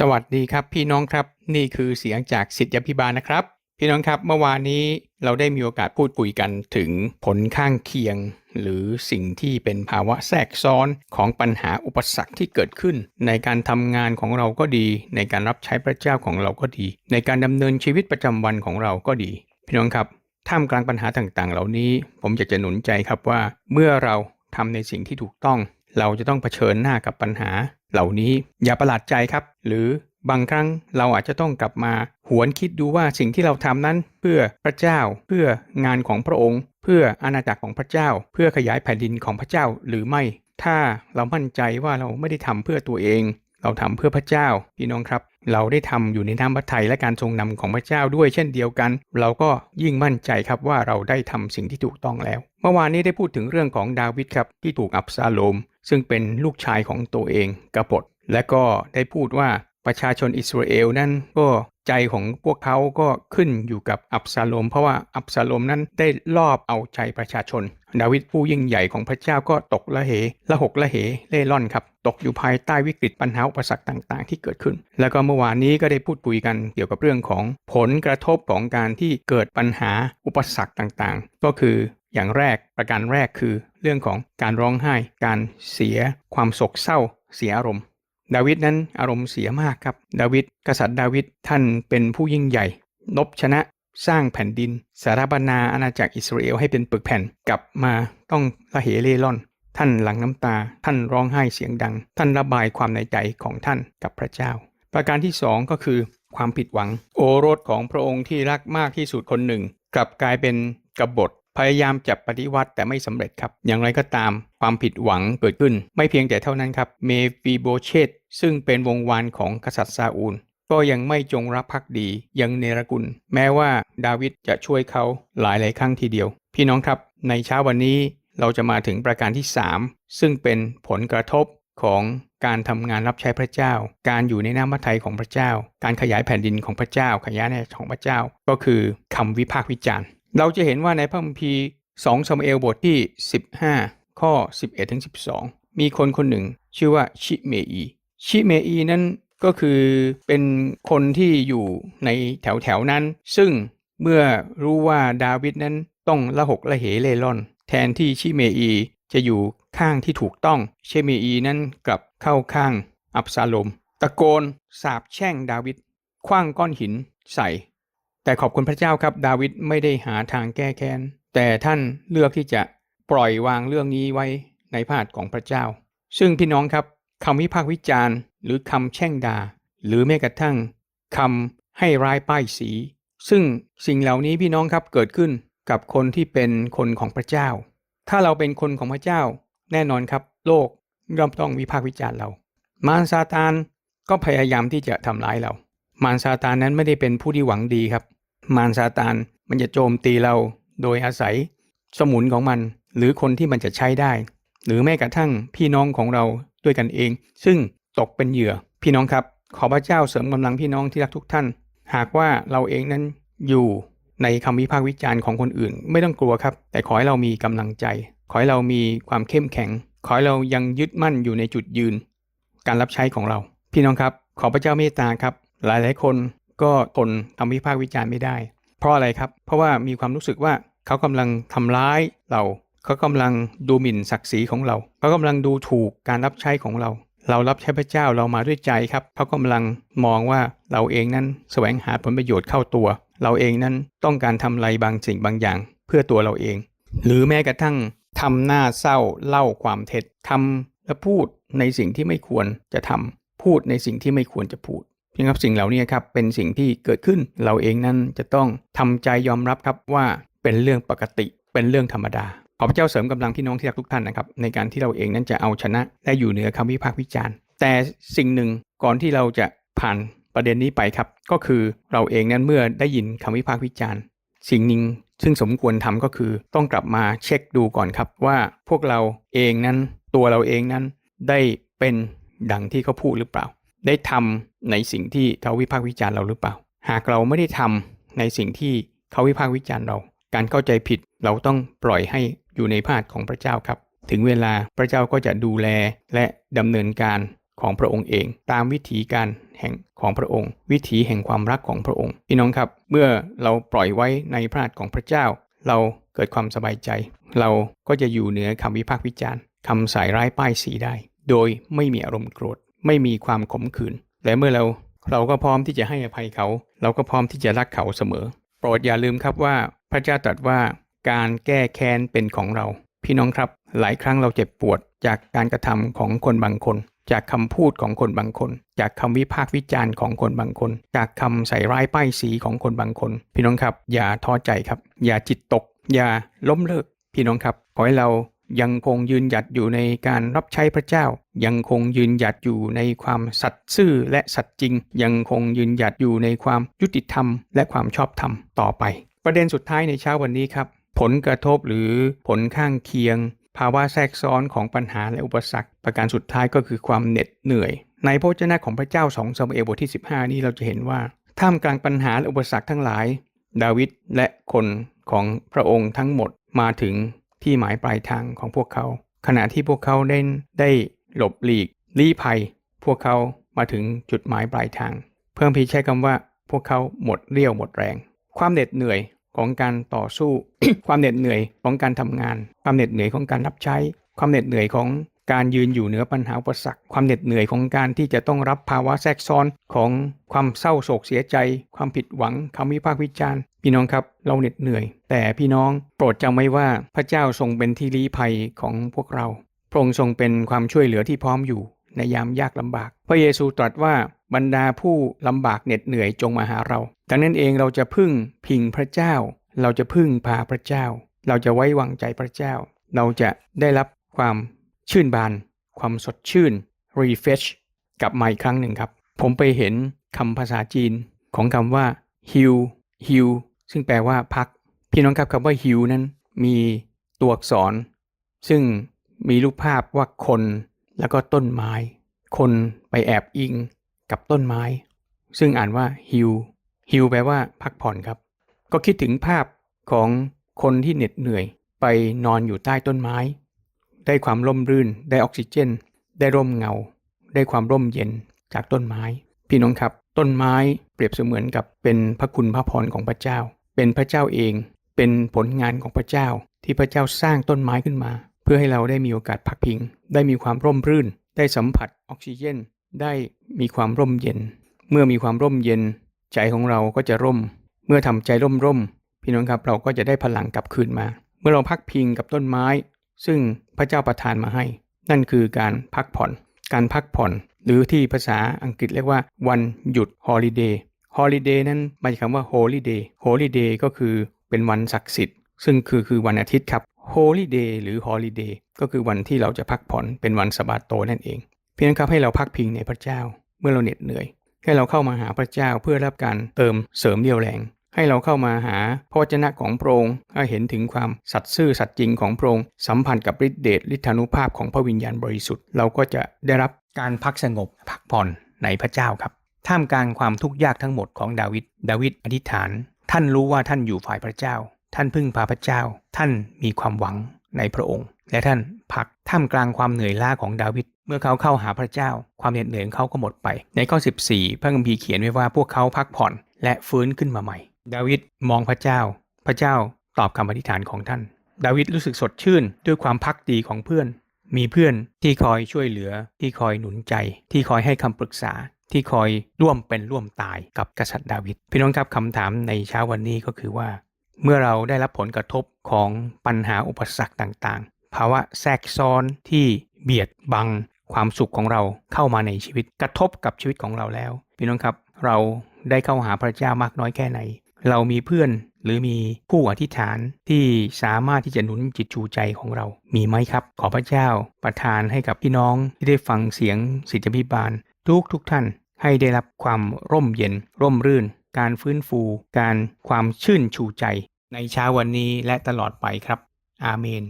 สวัสดีครับพี่น้องครับนี่คือเสียงจากสิทธิพิบาลนะครับ พี่น้องครับเมื่อวานนี้เราได้มีโอกาสพูดคุยกันถึงผลข้างเคียง หรือสิ่งที่เป็นภาวะแทรกซ้อนของปัญหาอุปสรรคที่เกิดขึ้น ในการทำงานของเราก็ดี ในการรับใช้พระเจ้าของเราก็ดี ในการดำเนินชีวิตประจำวันของเราก็ดี พี่น้องครับท่ามกลางปัญหาต่างๆ เหล่านี้ ผมอยากจะหนุนใจครับว่า เมื่อเราทำในสิ่งที่ถูกต้อง เราจะต้องเผชิญหน้ากับปัญหา เหล่านี้อย่าประหลาดใจครับ หรือบางครั้งเราอาจจะต้องกลับมาหวนคิดดูว่าสิ่งที่เราทำนั้น เพื่อพระเจ้า เพื่องานของพระองค์ เพื่ออาณาจักรของพระเจ้า เพื่อขยายแผ่นดินของพระเจ้าหรือไม่ ถ้าเรามั่นใจว่าเราไม่ได้ทำเพื่อตัวเอง เราทำเพื่อพระเจ้าพี่น้องครับ เราได้ทำอยู่ในน้ำพระทัยและการทรงนำของพระเจ้าด้วยเช่นเดียวกัน เราก็ยิ่งมั่นใจครับว่าเราได้ทำสิ่งที่ถูกต้องแล้ว เมื่อวานนี้ได้พูดถึงเรื่องของดาวิดครับที่ถูกอับซาโลม ซึ่งเป็นลูกชายของตัวเองกบฏและก็ได้พูดว่าประชาชนอิสราเอลนั้นก็ใจของพวกเขาก็ขึ้นอยู่กับอับซาโลม เพราะว่าอับซาโลมนั้นได้ลอบเอาใจประชาชน ดาวิดผู้ยิ่งใหญ่ของพระเจ้าก็ตกละเหละหกละเหเล่ร่อนครับ ตกอยู่ภายใต้วิกฤตปัญหาอุปสรรคต่างๆ ที่เกิดขึ้น แล้วก็เมื่อวานนี้ก็ได้พูดคุยกันเกี่ยวกับเรื่องของผลกระทบของการที่เกิดปัญหาอุปสรรคต่างๆ ก็คือ อย่างแรกประการแรกคือเรื่องของการร้องไห้ การเสียความโศกเศร้า เสียอารมณ์ ดาวิดนั้นอารมณ์เสียมากครับ ดาวิดกษัตริย์ดาวิดท่านเป็นผู้ยิ่งใหญ่ นบชนะสร้างแผ่นดิน สารบรรณาอาณาจักรอิสราเอลให้เป็นปึกแผ่นกลับมาต้องละเหเล่ร่อน ท่านหลั่งน้ำตา ท่านร้องไห้เสียงดัง ท่านระบายความในใจของท่านกับพระเจ้า ประการที่สองก็คือ ความผิดหวัง โอรสของพระองค์ที่รักมากที่สุดคนหนึ่ง กลับกลายเป็นกบฏ พยายามจับปฏิวัติแต่ไม่สำเร็จครับ อย่างไรก็ตามความผิดหวังเกิดขึ้น ไม่เพียงแต่เท่านั้นครับ เมฟีโบเชตซึ่งเป็นวงวานของกษัตริย์ซาอูล ก็ยังไม่จงรักภักดียังเนรกุล แม้ว่าดาวิดจะช่วยเขาหลายหลายครั้งทีเดียว พี่น้องครับ ในเช้าวันนี้เราจะมาถึงประการที่ 3 ซึ่งเป็นผลกระทบของการทำงานรับใช้พระเจ้า การอยู่ในน้ำพระทัยของพระเจ้า การขยายแผ่นดินของพระเจ้า ขยายในของพระเจ้า ก็คือคำวิพากษ์วิจารณ์ เราจะเห็นว่าในพระคัมภีร์2ซามูเอลบทที่ 15 ข้อ 11ถึง12 มีคนคนหนึ่ง ชื่อว่าชิเมอี ชิเมอีนั้นก็คือเป็นคนที่อยู่ในแถวแถวนั้น ซึ่งเมื่อรู้ว่าดาวิดนั้นต้องละหกละเหเล่ร่อน แทนที่ชิเมอีจะอยู่ข้างที่ถูกต้องชิเมอีนั้นกลับเข้าข้างอับซาโลม ตะโกนสาบแช่งดาวิดคว้างก้อนหินใส่ แต่ขอบคุณพระเจ้าครับ ดาวิดไม่ได้หาทางแก้แค้น แต่ท่านเลือกที่จะปล่อยวางเรื่องนี้ไว้ในพระหัตถ์ของพระเจ้า ซึ่งพี่น้องครับคำวิพากษ์วิจารณ์ หรือคำแช่งด่า หรือแม้กระทั่งคำให้ร้ายป้ายสี ซึ่งสิ่งเหล่านี้พี่น้องครับเกิดขึ้นกับคนที่เป็นคนของพระเจ้า ถ้าเราเป็นคนของพระเจ้า แน่นอนครับ โลกย่อมต้องวิพากษ์วิจารณ์เรา มารซาตานก็พยายามที่จะทำร้ายเรา มารซาตานนั้นไม่ได้เป็นผู้ที่หวังดีครับ มารซาตานมันจะโจมตีเราโดยอาศัยสมุนของมัน หรือคนที่มันจะใช้ได้ หรือแม้กระทั่งพี่น้องของเราด้วยกันเอง ซึ่งตกเป็นเหยื่อ พี่น้องครับ ขอพระเจ้าเสริมกำลังพี่น้องที่รักทุกท่าน หากว่าเราเองนั้นอยู่ในคำวิพากษ์วิจารณ์ของคนอื่น ไม่ต้องกลัวครับ แต่ขอให้เรามีกำลังใจ ขอให้เรามีความเข้มแข็ง ขอให้เรายังยึดมั่นอยู่ในจุดยืน การรับใช้ของเรา พี่น้องครับ ขอพระเจ้าเมตตาครับ หลายหลายคน ก็ทนคำวิพากษ์วิจารณ์ไม่ได้ เพราะอะไรครับ เพราะว่ามีความรู้สึกว่าเขากำลังทำร้ายเรา เขากำลังดูหมิ่นศักดิ์ศรีของเรา เขากำลังดูถูกการรับใช้ของเรา เรารับใช้พระเจ้าเรามาด้วยใจครับ เขากำลังมองว่าเราเองนั้นแสวงหาผลประโยชน์เข้าตัว เราเองนั้นต้องการทำอะไรบางสิ่งบางอย่าง เพื่อตัวเราเอง หรือแม้กระทั่งทำหน้าเศร้าเล่าความเท็จทำและพูดในสิ่งที่ไม่ควรจะทำพูดในสิ่งที่ไม่ควรจะพูด เพียงครับสิ่งเหล่านี้ครับเป็นสิ่งที่เกิดขึ้นเราเองนั้นจะต้องทำใจยอมรับครับว่าเป็นเรื่องปกติเป็นเรื่องธรรมดาขอพระเจ้าเสริมกำลังพี่น้องที่รักทุกท่านนะครับในการที่เราเองนั้นจะเอาชนะและอยู่เหนือคำวิพากษ์วิจารณ์ แต่สิ่งหนึ่งก่อนที่เราจะผ่านประเด็นนี้ไปครับ ก็คือเราเองนั้นเมื่อได้ยินคำวิพากษ์วิจารณ์ สิ่งหนึ่งซึ่งสมควรทำก็คือต้องกลับมาเช็คดูก่อนครับว่าพวกเราเองนั้นตัวเราเองนั้นได้เป็นดังที่เขาพูดหรือเปล่า ได้ทำในสิ่งที่เขาวิพากษ์วิจารณ์เราหรือเปล่า หากเราไม่ได้ทำในสิ่งที่เขาวิพากษ์วิจารณ์เรา การเข้าใจผิดเราต้องปล่อยให้อยู่ในพาดของพระเจ้าครับ ถึงเวลาพระเจ้าก็จะดูแลและดำเนินการของพระองค์เอง ตามวิถีการแห่งของพระองค์ วิถีแห่งความรักของพระองค์พี่น้องครับ เมื่อเราปล่อยไว้ในพระหัตถ์ของพระเจ้า เราเกิดความสบายใจ เราก็จะอยู่เหนือคำวิพากษ์วิจารณ์คำใส่ร้ายป้ายสีได้ โดยไม่มีอารมณ์โกรธ ไม่มีความขมขื่นและเมื่อเราเราก็พร้อมที่จะให้อภัยเขา เราก็พร้อมที่จะรักเขาเสมอ โปรดอย่าลืมครับว่าพระเจ้าตรัสว่าการแก้แค้นเป็นของเรา พี่น้องครับ หลายครั้งเราเจ็บปวด จากการกระทำของคนบางคน จากคำพูดของคนบางคน จากคำวิพากษ์วิจารณ์ของคนบางคน จากคำใส่ร้ายป้ายสีของคนบางคน พี่น้องครับ อย่าท้อใจครับ อย่าจิตตก อย่าล้มเลิก พี่น้องครับขอให้เรา ยังคงยืนหยัดอยู่ในการรับใช้พระเจ้า ยังคงยืนหยัดอยู่ในความสัตย์ซื่อและสัตย์จริง ยังคงยืนหยัดอยู่ในความยุติธรรม และความชอบธรรมต่อไป ประเด็นสุดท้ายในเช้าวันนี้ครับ ผลกระทบหรือผลข้างเคียง ภาวะแทรกซ้อนของปัญหาและอุปสรรค ประการสุดท้ายก็คือความเหน็ดเหนื่อย ในพระวจนะของพระเจ้า2ซามูเอลบทที่ 15 นี้เราจะเห็นว่าท่ามกลางปัญหาและอุปสรรคทั้งหลาย ดาวิดและคนของพระองค์ทั้งหมดมาถึง ที่หมายปลายทางของพวกเขา ขณะที่พวกเขาได้ได้หลบหลีกลี้ภัย พวกเขามาถึงจุดหมายปลายทาง เพิ่มพีใช้คำว่า พวกเขาหมดเรี่ยวหมดแรง ความเหน็ดเหนื่อยของการต่อสู้ ความเหน็ดเหนื่อยของการทำงาน ความเหน็ดเหนื่อยของการรับใช้ ความเหน็ดเหนื่อยของการยืนอยู่เหนือปัญหาอุปสรรค ความเหน็ดเหนื่อยของการที่จะต้องรับภาวะแทรกซ้อนของความเศร้าโศกเสียใจ ความผิดหวังคำวิพากษ์วิจารณ์ พี่น้องครับเราเหน็ดเหนื่อย แต่พี่น้องโปรดจำไว้ว่าพระเจ้าทรงเป็นที่ลี้ภัยของพวกเราพระองค์ทรงเป็นความช่วยเหลือที่พร้อมอยู่ในยามยากลำบาก พระเยซูตรัสว่าบรรดาผู้ลำบากเหน็ดเหนื่อยจงมาหาเรา ดังนั้นเองเราจะพึ่งพิงพระเจ้า เราจะพึ่งพาพระเจ้า เราจะไว้วางใจพระเจ้า เราจะได้รับความชื่นบาน ความสดชื่น refresh กลับมาอีกครั้งหนึ่งครับ ผมไปเห็นคำภาษาจีนของคำว่า heal heal ซึ่งแปลว่าพัก พี่น้องครับคำว่า heal นั้นมีตัวอักษร ซึ่งมีรูปภาพว่าคนแล้วก็ต้นไม้ คนไปแอบอิงกับต้นไม้ ซึ่งอ่านว่า heal heal แปลว่าพักผ่อนครับ ก็คิดถึงภาพของคนที่เหน็ดเหนื่อยไปนอนอยู่ใต้ต้นไม้ ได้ความร่มรื่น ได้ออกซิเจน ได้ร่มเงา ได้ความร่มเย็นจากต้นไม้ พี่น้องครับ ต้นไม้เปรียบเสมือนกับเป็นพระคุณพระพรของพระเจ้า เป็นพระเจ้าเอง เป็นผลงานของพระเจ้า ที่พระเจ้าสร้างต้นไม้ขึ้นมา เพื่อให้เราได้มีโอกาสพักพิง ได้มีความร่มรื่น ได้สัมผัสออกซิเจน ได้มีความร่มเย็น เมื่อมีความร่มเย็น ใจของเราก็จะร่ม เมื่อทำใจร่มร่มๆพี่น้องครับเราก็จะได้พลังกลับคืนมา เมื่อเราพักพิงกับต้นไม้ ซึ่งพระเจ้าประทานมาให้ นั่นคือการพักผ่อน การพักผ่อน หรือที่ภาษาอังกฤษเรียกว่าวันหยุด holiday holiday นั้นมาจากคำว่า holiday holiday ก็คือเป็นวันศักดิ์สิทธิ์ ซึ่งคือคือวันอาทิตย์ครับ holiday หรือ holiday ก็คือวันที่เราจะพักผ่อนเป็นวันสบาโตนั่นเอง เพียงครับให้เราพักพิงในพระเจ้า เมื่อเราเหน็ดเหนื่อย ให้เราเข้ามาหาพระเจ้าเพื่อรับการเติมเสริมเรี่ยวแรง ให้เราเข้ามาหาพระวจนะของพระองค์ให้เห็นถึงความสัตย์ซื่อสัตย์จริงของพระองค์สัมพันธ์กับฤทธิเดชฤทธานุภาพของพระวิญญาณบริสุทธิ์เราก็จะได้รับ การพักสงบพักผ่อนในพระเจ้าครับ ท่ามกลางความทุกข์ยากทั้งหมดของดาวิด ดาวิดอธิษฐาน ท่านรู้ว่าท่านอยู่ฝ่ายพระเจ้า ท่านพึ่งพาพระเจ้า ท่านมีความหวังในพระองค์ และท่านพักท่ามกลางความเหนื่อยล้าของดาวิด เมื่อเขาเข้าหาพระเจ้า ความเหน็ดเหนื่อยของเขาก็หมดไป ในข้อ 14 พระคัมภีร์เขียนไว้ว่าพวกเขาพักผ่อนและฟื้นขึ้นมาใหม่ ดาวิดมองพระเจ้า พระเจ้าตอบคำอธิษฐานของท่าน ดาวิดรู้สึกสดชื่นด้วยความพักดีของเพื่อน มีเพื่อนที่คอยช่วยเหลือ ที่คอยหนุนใจ ที่คอยให้คำปรึกษา ที่คอยร่วมเป็นร่วมตายกับกษัตริย์ดาวิดพี่น้องครับคำถามในเช้าวันนี้ก็คือว่า เมื่อเราได้รับผลกระทบของปัญหาอุปสรรคต่างๆ ภาวะแทรกซ้อนที่เบียดบังความสุขของเราเข้ามาในชีวิตกระทบกับชีวิตของเราแล้ว พี่น้องครับ เราได้เข้าหาพระเจ้ามากน้อยแค่ไหน เรามีเพื่อน หรือมีผู้อธิษฐานที่สามารถที่จะหนุนจิตชูใจของเรา มีไหมครับ ขอพระเจ้าประทานให้กับพี่น้องที่ได้ฟังเสียงสิทธิพิบาล ทุกทุกท่านให้ได้รับความร่มเย็น ร่มรื่น การฟื้นฟู การความชื่นชูใจ ในเช้าวันนี้และตลอดไปครับ อาเมน